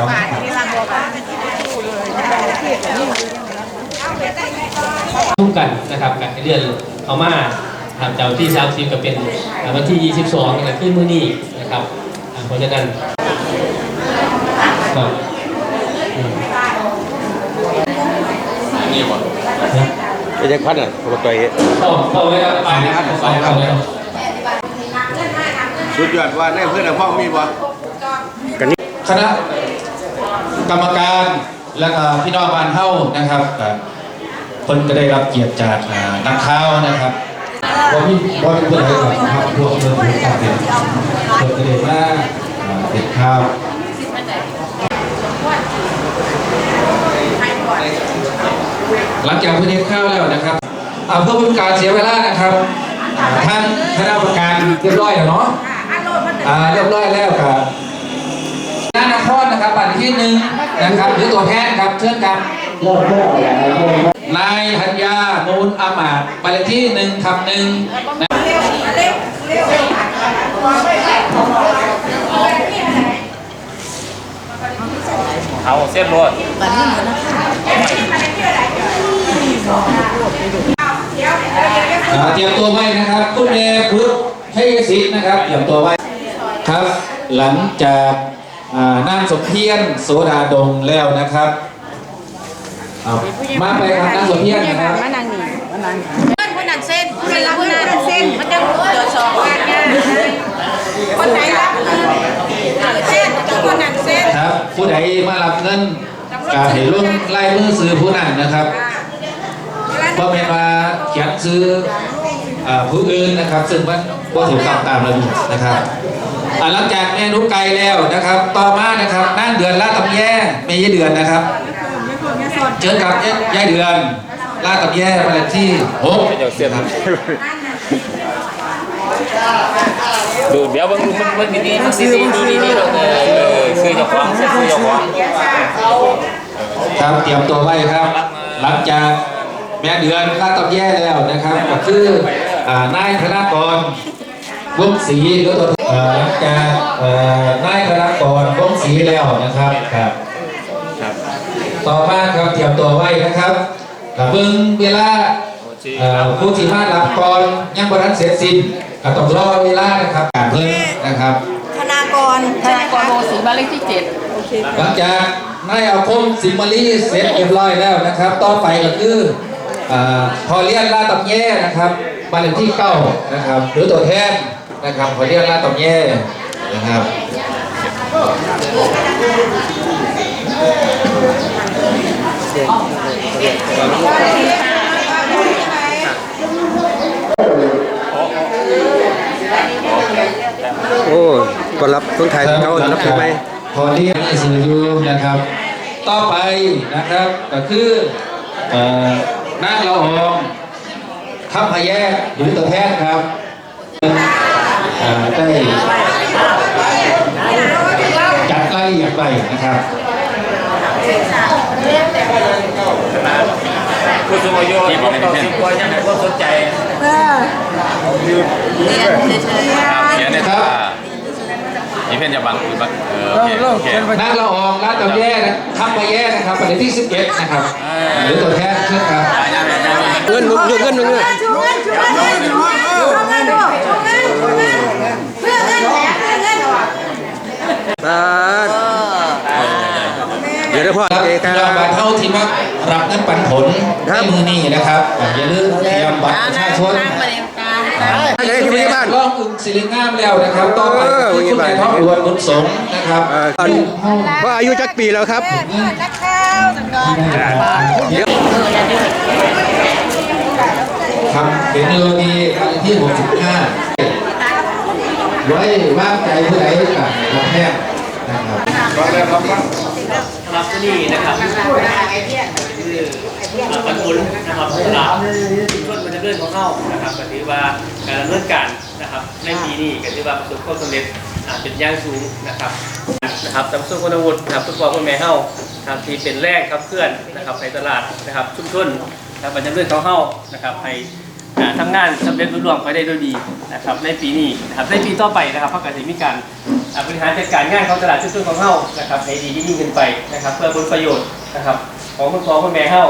สองที่รังบัวบานทุ่มกันนะครับกันเดือนเอามาทำเจ้าที่สามสิบก็เป็นอ่าวันที่ 22นี่ก็ขึ้นมื้อนี้นะครับอ่าเพราะฉะนั้นครับอืมนี่บ่นะไอ้แจ็คพัดอะตัวตัวเองเข้าเข้าไว้แล้วไปนะครับเข้าเข้าไว้แล้วสุดยอดว่าในเพื่อนพ่อมีบ่กันนี่คณะ กรรมการและก็พี่น้องบ้านเฮานะครับคนก็ได้รับเกียรติจากนักข่าวนะครับพอพี่พอเป็นคนไทยครับพวกเรื่องของการเรียนเปิดประเด็นว่าเป็นข่าวหลังจากพิธีข้าวแล้วนะครับเอาเพื่อเป็นการเสียเวลานะครับอ่าท่านคณะกรรมการเรียบร้อยแล้วเนาะเรียบร้อยแล้วครับ นะครับบัตรที่หนึ่งนะครับหรือตัวแทนครับเชิญครับนายธัญญามูลอามาตย์บัตรเลขที่หนึ่งคำหนึ่งนะเอาเส้นรวดอ่าเตรียมตัวไว้นะครับคุณเอพุทธชัยศิษย์นะครับเตรียมตัวไว้ครับ หลังจากอ่า นางสมเพียรโสดาดงแล้วนะครับเอามาไปครับนางสมเพียรนะครับเพื่อนคนนั้นเส้นเพื่อนรับคนนั้นเส้นมันจะตรวจสอบการงานคนไหนรับเงินเส้นคนนั้นเส้นครับ ผู้ใดมารับเงินก็ให้ลงไล่มือซื้อผู้นั้นนะครับเพราะเป็นว่าเขียนซื้ออ่าผู้อื่นนะครับ ซึ่งมันบ่ถูกต้องตามระเบียบนะครับ อ่าหลังจากแม่นุกไก่แล้วนะครับ ต่อมานะครับนั่งเดือนลาดตำแย่เมยเดือนนะครับเชิญกับยายเดือนลาดตำแย่มาเลขที่หกเดี๋ยวเส้นดูเดี๋ยวเบิ่งมันมันดีๆมันดีๆดูดีๆเราเออซื้อเจ้าของซื้อเจ้าของครับเตรียมตัวไว้ครับ หลังจากแม่เดือนลาดตำแย่แล้วนะครับก็คืออ่านายธนากร วงศรีหรือตัวเอ่อหลังจากเอ่อนายธนากรวงศรีแล้วนะครับครับต่อมาครับเตรียมตัวไว้นะครับกับเบิ่งเวลาเอ่อผู้ที่มารับก่อนยังบรันเสร็จสิ้นก็ต้องรอเวลานะครับการเพิ่มนะครับธนากรธนากรโมสีบ้านเลขที่เจ็ดหลังจากนายอาคมสิมลีเสร็จเรียบร้อยแล้วนะครับ ต่อไปก็คือเอ่อพอเลียนลาดตำแย่นะครับบ้านเลขที่เก้านะครับ หรือตัวแทน นะครับพอเลียนลาดตำแย่นะครับโอ้ก็รับคนไทยเขารับถูกไหมพอเลียนสื่อยูนะครับ ต่อไปนะครับก็คือเอ่อนางละอองคำพะแยกหรือตัวแทนครับเอ่อ ได้จัดรายละเอียดไปนะครับผู้สูงอายุที่ผมต้องสิบกว่ายังไงก็สนใจเขียนในครัตาบอีเพ่นจะบังหรือบังเออโอเคโอเคนางละอองลาดตำแย่นะคำพะแยกนะครับประเด็นที่11นะครับหรือตัวแทนเช่นครับเงินมึงเงินเงินมึงเงิน ชูเงินชูเงินชูเงินชูเงินชูเงินชูเงินเพื่อเงินแหละเพื่อเงิน ตาเดี๋ยวได้พ่อครับเอกา ยอดบัตรเท่าที่มารับเงินปันผลในมือนี้นะครับอย่าลืมเตรียมบัตรประชาชนท่านไหนที่ไม่ใช่บ้านร่องอึงสิริงามแล้วนะครับต่อไปคือคุณนายทองดวนบุญสงฆ์นะครับเอ่อตอนพ่ออายุจักปีแล้วครับนักข่าวจังดอกทำเป็นเรือดีครั้งที่ 65ไว้วางใจผู้ใดกับรับแพทย์ นะครับครับที่นี่นะครับคือปันผลนะครับสำหรับชุมชนมันจะเลื่อนของเข้านะครับก็ถือว่าการดำเนินการนะครับในปีนี้ก็ถือว่าประสบความสำเร็จอ่าเป็นย่างสูงนะครับนะครับตามส่วนคุณวุฒินะครับทุกคนคุณแม่เข้าครับที่เป็นแรกครับเพื่อนนะครับในตลาดนะครับชุมชนนะครับมันจะเลื่อนของเข้านะครับให้ ทำงานสำเร็จรุ่ร่วงไปได้ด้วยดีนะครับในปีนี้นะครับในปีต่อไปนะครับพระกสิมีการบริหารจัดการงานของตลาดชุมชนของเฮานะครับให้ดียิ่งขึ้นไปนะครับ เพื่อผลประโยชน์นะครับของคุณพ่อคุณแม่เฮา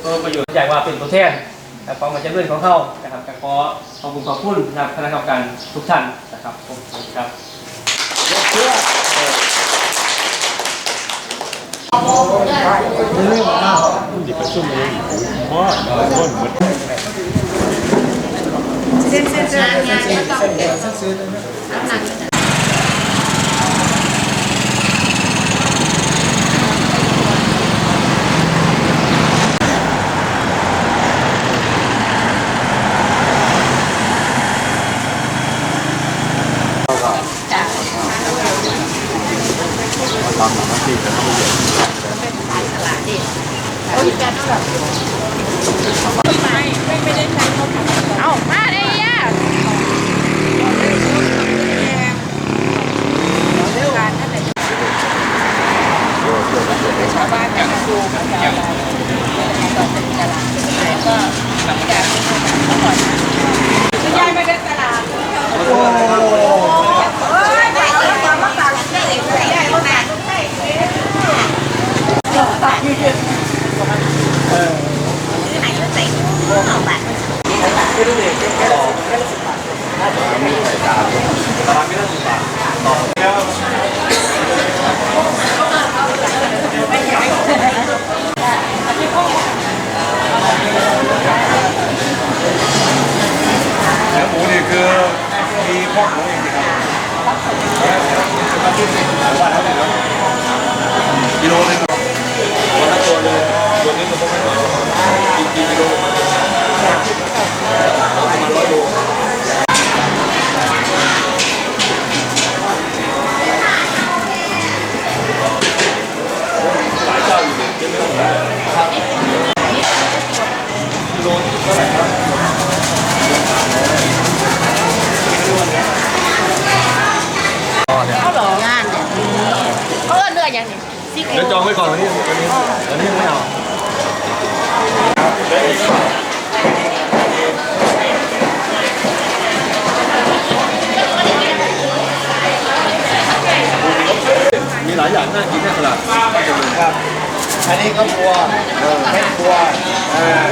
เพื่อประโยชน์อย่างว่าเป็นตัวแทนนะครับของมันจะเลื่อนของเฮานะครับก็ขอขอบคุณขอบคุณนะครับคณะกรรมการทุกท่านนะครับขอบคุณครับเส้นเส้นเส้นเส้นเส้นเส้นเอาายอย่างน่ากินแน่ตลาดครับ อันนี้ก็บัวเออเม็ดบัวเออ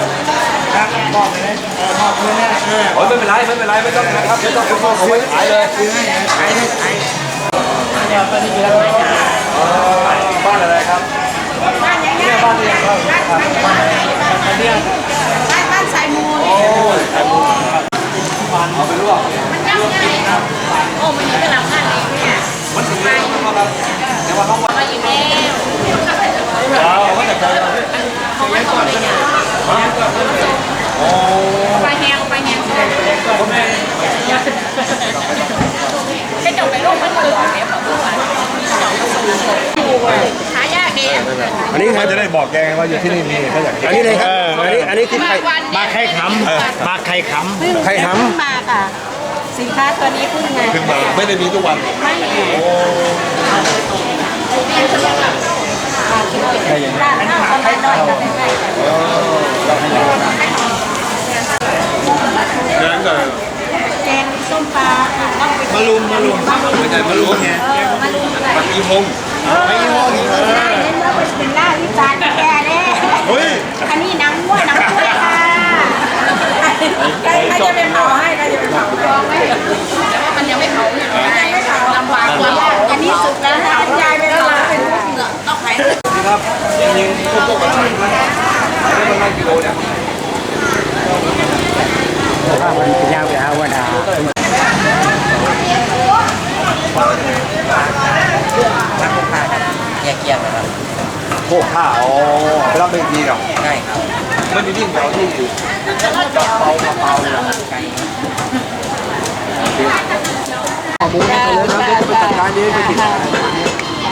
ครับมอบเลยเออมอบเลยนะเออโอ้ยไม่เป็นไรไม่เป็นไรไม่ต้องนะครับไม่ต้องคุณพ่อผมไว้ขายเลยซื้อให้ขายให้ขายบ้านอะไรครับบ้านยังไงบ้านเรียงบ้านบ้านบ้านบ้านบ้านสายมูลโอ้ยขายหมูเอาไปลวกโอ้มันนี่เป็นหลังงานเลยเนี่ยมันถึงแล้วมันมาครับเดี๋ยวมาต้องวัดมาอยู่แล้วเอาว่าแต่ใจเราเขาไม่ต้องเลยเนี่ยโอ้ไปแฮงไปแฮงพ่อแม่จะจบไปโลกมันคือเนี่ยแบบว่าหายากดีอันนี้มันจะได้บอกแกไงว่าอยู่ที่นี่มีถ้าอยากอันนี้เลยครับ อันนี้ อันนี้คือไข่วันมาไข่ขำมาไข่ขไข่หมาค่ะ สินค้าตัวนี้เพิ่งมาขึ้นมาไม่ได้มีทุกวันไม่ร้านข้าวก็ไม่น้อยก็ไม่ไม่นั้นก็แกงส้มปลาค่ะต้องไปำมาลุมมาลุมไม่ใช่มารู้ไงเออมาดูอะไรมันอีพงไม่ยี่ห้อนี้เล่นแล้วเป็นล่าวิจารณ์แกแน่เฮ้ยอันนี้น้ำม้วยน้ำม้ว ยค่ะใครจะเป็นเผาให้ใครจะเป็นเผาให้แต่ว่ามันยังไม่เผาเนี่ยไม่เผาลำบากกว่าอันนี้สุกแล้วค่ะยายไปเผาเป็นเงือต้องขายครับยิงพวกพวกกันได้ประมาณกิโลเนี่ยข้ามันเป็นยาวไปเอาว่าดาโค กข้าวอ๋อไปรับเป็นทีเหรอใช่ครับ มันอยู่ที่แถวที่อยู่เปาเปาเนี่ยเอาหมูให้ไปเลยนะจะไปจัดการเองไปติด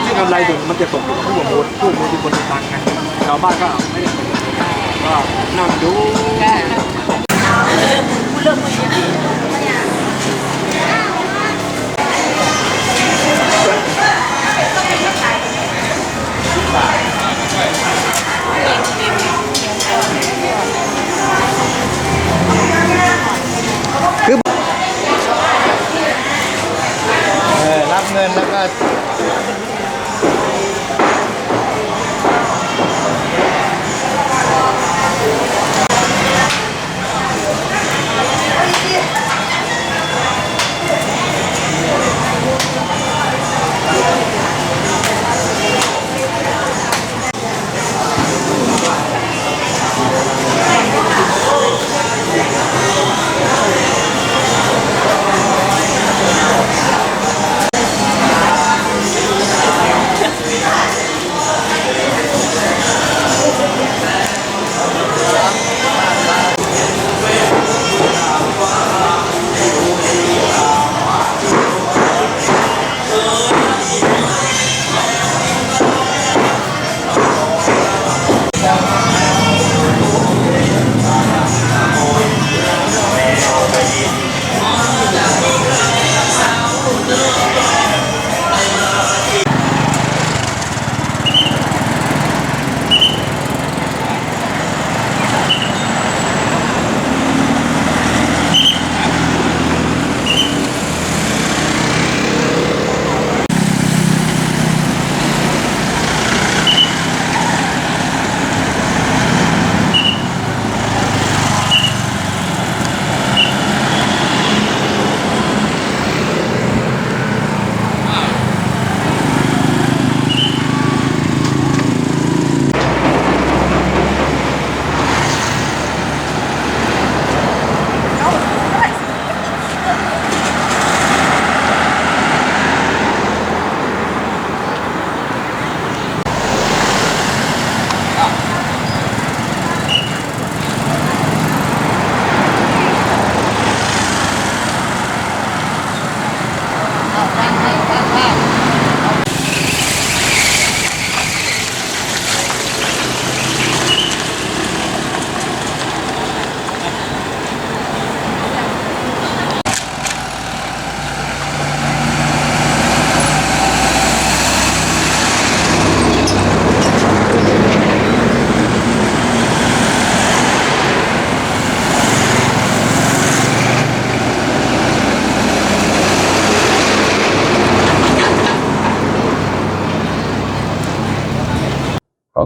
ที่กำไรถึงมันจะตกผู้ประมูลผู้ประมูลที่คนตังค์ไงชาวบ้านก็ไม่ได้ก็นั่งดูเออรับเงินแล้วก็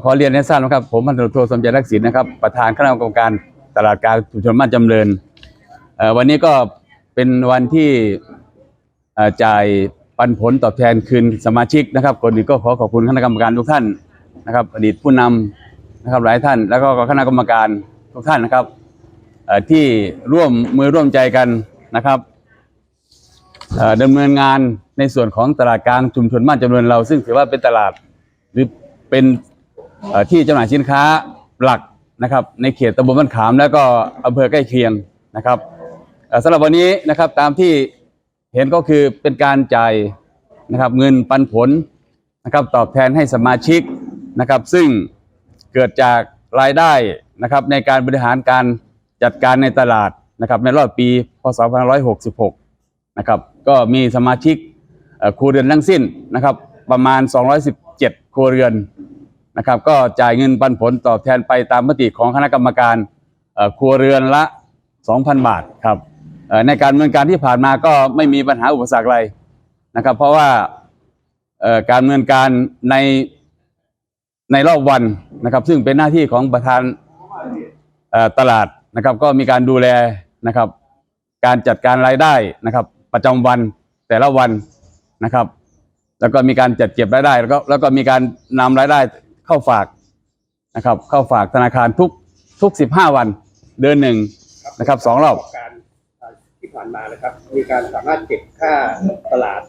อขอเรียนให้ทราบนะครับ ผมพันตำรวจโทสมใจรักษิณนะครับ ประธานคณะกรรมการตลาดกลางชุมชนบ้านจำเริญเอ่อวันนี้ก็เป็นวันที่จ่ายปันผลตอบแทนคืนสมาชิกนะครับก่อนอื่นก็ขอขอบคุณคณะกรรมการทุกท่านนะครับ อดีตผู้นำนะครับหลายท่าน แล้วก็คณะกรรมการทุกท่านนะครับที่ร่วมมือร่วมใจกันนะครับดำเนินงานในส่วนของตลาดกลางชุมชนบ้านจำเริญเรา ซึ่งถือว่าเป็นตลาดหรือเป็น ที่จำหน่ายสินค้าหลักนะครับ ในเขตตำบลบ้านขามแล้วก็อำเภอใกล้เคียงนะครับสำหรับวันนี้นะครับตามที่เห็นก็คือเป็นการจ่ายนะครับเงินปันผลนะครับตอบแทนให้สมาชิกนะครับ ซึ่งเกิดจากรายได้นะครับในการบริหารการจัดการในตลาดนะครับในรอบปีพศ2566นะครับก็มีสมาชิกครัวเรือนทั้งสิ้นนะครับประมาณ 217 ครัวเรือน นะครับ ก็จ่ายเงินปันผลตอบแทนไปตามมติของคณะกรรมการครัวเรือนละ 2,000 บาทครับในการดำเนินการที่ผ่านมาก็ไม่มีปัญหาอุปสรรคอะไรนะครับ เพราะว่าการดำเนินการในในรอบวันนะครับ ซึ่งเป็นหน้าที่ของประธานตลาดนะครับ ก็มีการดูแลนะครับ การจัดการรายได้นะครับ ประจำวันแต่ละวันนะครับ แล้วก็มีการจัดเก็บรายได้ แล้วก็แล้วก็มีการนำรายได้ เข้าฝากนะครับ เข้าฝากธนาคารทุกทุกสิบห้าวันเดือนหนึ่งนะครับสองรอบการที่ผ่านมานะครับ มีการสามารถเก็บค่าตลาด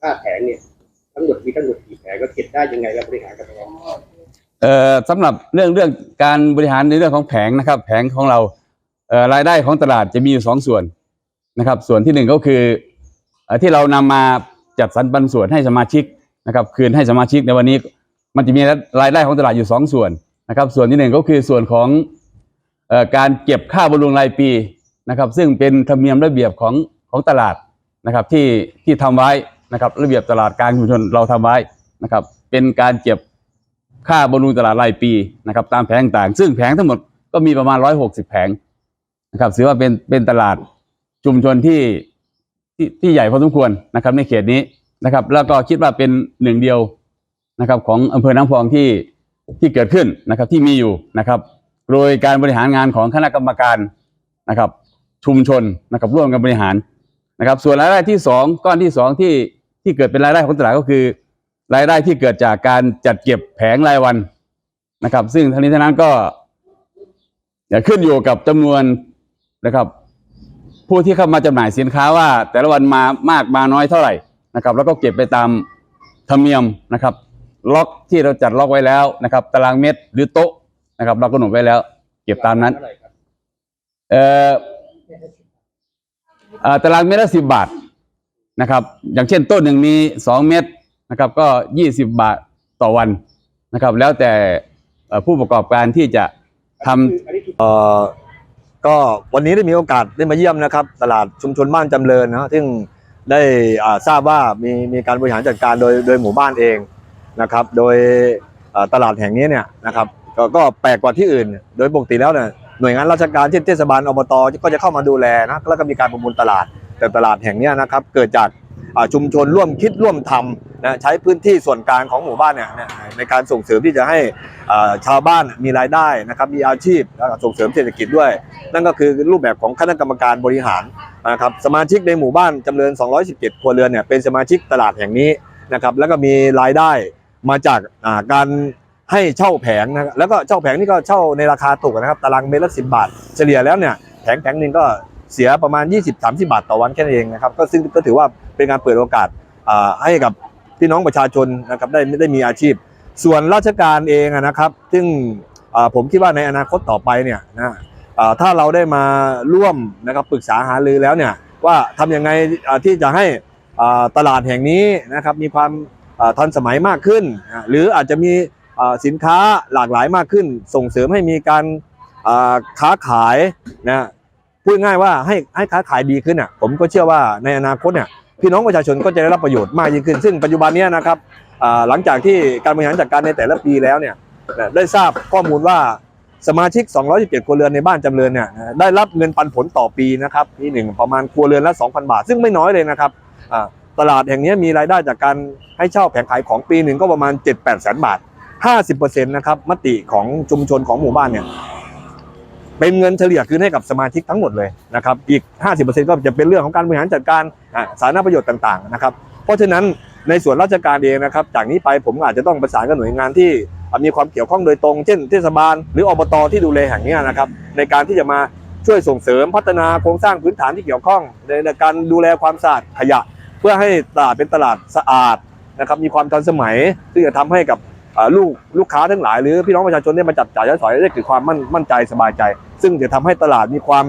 ค่าแผงเนี่ยทั้งหมดมีทั้งหมดกี่แผงก็เก็บได้ยังไงและบริหารกันยังไงเอ่อสำหรับเรื่องเรื่องการบริหารในเรื่องของแผงนะครับ แผงของเราเอ่อรายได้ของตลาดจะมีอยู่สองส่วนนะครับ ส่วนที่หนึ่งก็คือเอ่อที่เรานำมาจัดสรรปันส่วนให้สมาชิกนะครับ คืนให้สมาชิกในวันนี้ มันจะมีรายได้ของตลาดอยู่สองส่วนนะครับ ส่วนที่หนึ่งก็คือส่วนของออการเก็บค่าบำรุงรายปีนะครับ ซึ่งเป็นธรรมเนียมระเบียบของของตลาดนะครับที่ที่ทำไว้นะครับ ระเบียบตลาดกลางชุมชนเราทำไว้นะครับ เป็นการเก็บค่าบำรุงตลาดรายปีนะครับ ตามแผงต่างซึ่งแผงทั้งหมดก็มีประมาณ 160 แผงนะครับถือว่าเป็นเป็นตลาดชุมชนที่ที่ที่ใหญ่พอสมควรนะครับในเขตนี้นะครับ แล้วก็คิดว่าเป็นหนึ่งเดียว นะครับของอำเภอน้ำพองที่ที่เกิดขึ้นนะครับที่มีอยู่นะครับโดยการบริหารงานของคณะกรรมการนะครับชุมชนนะครับร่วมกันบริหารนะครับส่วนรายได้ที่สองก้อนที่สองที่ที่เกิดเป็นรายได้ของตลาดก็คือ รายได้ที่เกิดจากการจัดเก็บแผงรายวันนะครับ ซึ่งทั้งนี้ทั้งนั้นก็ยขึ้นอยู่กับจำนวนนะครับ ผู้ที่เข้ามาจำหน่ายสินค้าว่า แต่ละวันมามากมาน้อยเท่าไหร่นะครับ แล้วก็เก็บไปตามธรรมเนียมนะครับ ล็อกที่เราจัดล็อกไว้แล้วนะครับ ตารางเมตรหรือโต๊ะนะครับ เรากำหนดไว้แล้ว เก็บตามนั้น เอ่อตารางเมตรละสิบบาทนะครับ อย่างเช่นต้นหนึ่งมีสองเมตรนะครับ ก็ยี่สิบบาทต่อวันนะครับ แล้วแต่ผู้ประกอบการที่จะทำเอ่อก็วันนี้ได้มีโอกาสได้มาเยี่ยมนะครับ ตลาดชุมชนบ้านจำเริญนะซึ่งได้ทราบว่ามีมีการบริหารจัดการโดยโดยหมู่บ้านเอง นะครับ โดยตลาดแห่งนี้เนี่ยนะครับก็ก็แปลกกว่าที่อื่น โดยปกติแล้วเนี่ยหน่วยงานราชการเช่นเทศบาลอบตก็จะเข้ามาดูแลนะแล้วก็มีการประมูลตลาด แต่ตลาดแห่งนี้นะครับ เกิดจากชุมชนร่วมคิดร่วมทำนะใช้พื้นที่ส่วนกลางของหมู่บ้านเนี่ยในการส่งเสริมที่จะให้ชาวบ้านมีรายได้นะครับมีอาชีพส่งเสริมเศรษฐกิจด้วย นั่นก็คือรูปแบบของคณะกรรมการบริหารนะครับสมาชิกในหมู่บ้านจำเริญ 217 ครัวเรือนเนี่ยเป็นสมาชิกตลาดแห่งนี้นะครับแล้วก็มีรายได้ มาจากาการให้เช่าแผงนะครับแล้วก็เช่าแผงนี่ก็เช่าในราคาถูกนะครับตารางเมตรละสิบาท เฉลี่ยแล้วเนี่ยแผงแผงหนึ่งก็เสียประมาณ 20-30 บาทต่อวันแค่นั้นเองนะครับก็ซึ่งก็ถือว่าเป็นการเปิดโอกาสาให้กับพี่น้องประชาชนนะครับได้ได้มีอาชีพ ส่วนราชการเองนะครับ ซึ่งผมคิดว่าในอนาคตต่อไปเนี่ยนะถ้าเราได้มาร่วมนะครับปรึกษาหารือแล้วเนี่ยว่าทำยังไงที่จะให้ตลาดแห่งนี้นะครับมีความ ทันสมัยมากขึ้น หรืออาจจะมีสินค้าหลากหลายมากขึ้น ส่งเสริมให้มีการค้าขายนะพูดง่ายว่าให้ให้ค้าขายดีขึ้นอะผมก็เชื่อว่าในอนาคตเนี่ยพี่น้องประชาชนก็จะได้รับประโยชน์มากยิ่งขึ้น ซึ่งปัจจุบันนี้นะครับหลังจากที่การบริหารจัดการในแต่ละปีแล้วเนี่ยได้ทราบข้อมูลว่าสมาชิก 217 ครัวเรือนในบ้านจำเริญเนี่ยได้รับเงินปันผลต่อปีนะครับปีหนึ่งประมาณครัวเรือนละ 2,000 บาท ซึ่งไม่น้อยเลยนะครับ ตลาดแห่งนี้มีรายได้จากการให้เช่าแผงขายของปีหนึ่งก็ประมาณ 7-8แสนบาท 50%นะครับมติของชุมชนของหมู่บ้านเนี่ยเป็นเงินเฉลี่ยคืนให้กับสมาชิกทั้งหมดเลยนะครับอีก 50%ก็จะเป็นเรื่องของการบริหารจัดการอ่าสาธารณประโยชน์ต่างๆนะครับเพราะฉะนั้นในส่วนราชการเองนะครับ จากนี้ไปผมอาจจะต้องประสานกับหน่วยงานที่มีความเกี่ยวข้องโดยตรง เช่นเทศบาลหรืออบตที่ดูแลแห่งนี้นะครับในการที่จะมาช่วยส่งเสริมพัฒนาโครงสร้างพื้นฐานที่เกี่ยวข้อง ในการดูแลความสะอาดขยะ เพื่อให้ตลาดเป็นตลาดสะอาดนะครับมีความทันสมัย ซึ่งจะทำให้กับลูกลูกค้าทั้งหลายหรือพี่น้องประชาชนได้มาจับจ่ายใช้สอยได้เกิดความมั่นมั่นใจสบายใจ ซึ่งจะทำให้ตลาดมีความ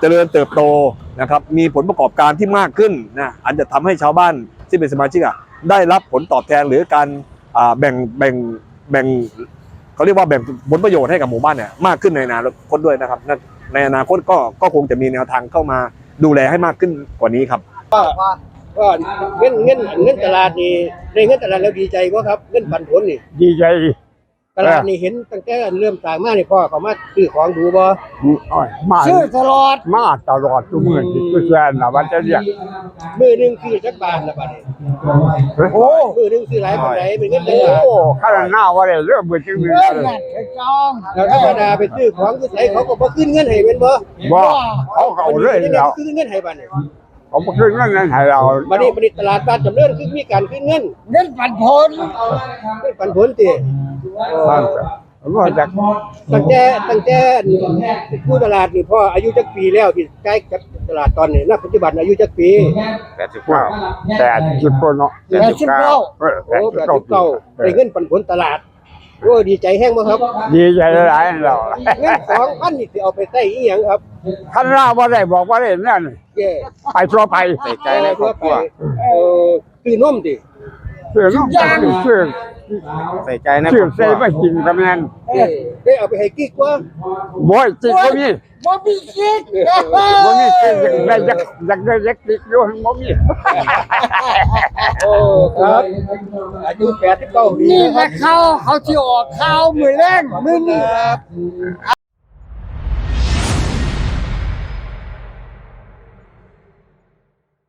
เจริญเติบโตนะครับมีผลประกอบการที่มากขึ้นนะอันจะทำให้ชาวบ้านที่เป็นสมาชิกอะได้รับผลตอบแทนหรือการแบ่งแบ่งแบ่งเขาเรียกว่าแบ่งผลประโยชน์ให้กับหมู่บ้านเนี่ยมากขึ้นในอนาคตด้วยนะครับในอนาคตก็ก็คงจะมีแนวทางเข้ามาดูแลให้มากขึ้นกว่านี้ครับ ก็เงินเงินเงินตลาดนี่ในเงินตลาดแล้วดีใจบ่ครับ เงินปันผลนี่ ดีใจตลาดนี่เห็นตั้งแต่เริ่มสร้างมานี่พ่อเขามาซื้อของดูบ่มาซื้อตลอดมาตลอดทุกมื้อที่ทุกแสนนะวันจะเรียกมือหนึงซื้อจักบาทละบาทนี่โอ้มือหนึงซื้อหลายปานใดเป็นเงินจักโอ้บาทข้าหน้าว่าได้เรื่องมือจริงมือเลยแล้วธรรมดาไปซื้อของคือไสเขาก็บ่ขึ้นเงินให้เป็นบ่บ่เขาเขาเลยนี่แล้วขึ้นเงินให้บัดนี่ เขาบ่ขึ้นเงินให้เราบัดนี้บัดนี้ตลาดบ้านจำเริญคือมีการขึ้นเงินเงินปันผลเงินปันผลติมันว่าจากตั้งแต่ตั้งแต่ผู้ตลาดนี่พ่ออายุจักปีแล้วที่ใกล้กับตลาดตอนนี้ณปัจจุบันอายุจักปีแปดสิบเก้าแปดสิบคนเนาะแปดสิบเก้าเออแปโอ้ดแปสิบดเก้าสิบเก้าได้เงินปันผลตลาดโอ้ดีใจแห้งบ่ครับ ดีใจหลายเราเงินสองพันนี่สิเอาไปใช้อีหยังครับข้าหน้าว่าได้บอกว่าได้นั่น เย้ไปทั่วไปใจในครอบครัวเออคือนมดิเชื่อน้องเชื่อใส่ใจนะเชื่อใส่ไม่กินกำนันเอ้ได้เอาไปให้กิ๊กว่าบ่อยจิตบ่มีบ่มีคิดบ่มีกินอยากได้อยากได้อยากติดอยู่บ่มีโอ้ครับอายุ89ปีนี่นะคแหรัละบเขาเขาที่ออกข่าวมือแรงมือนี่ ครับ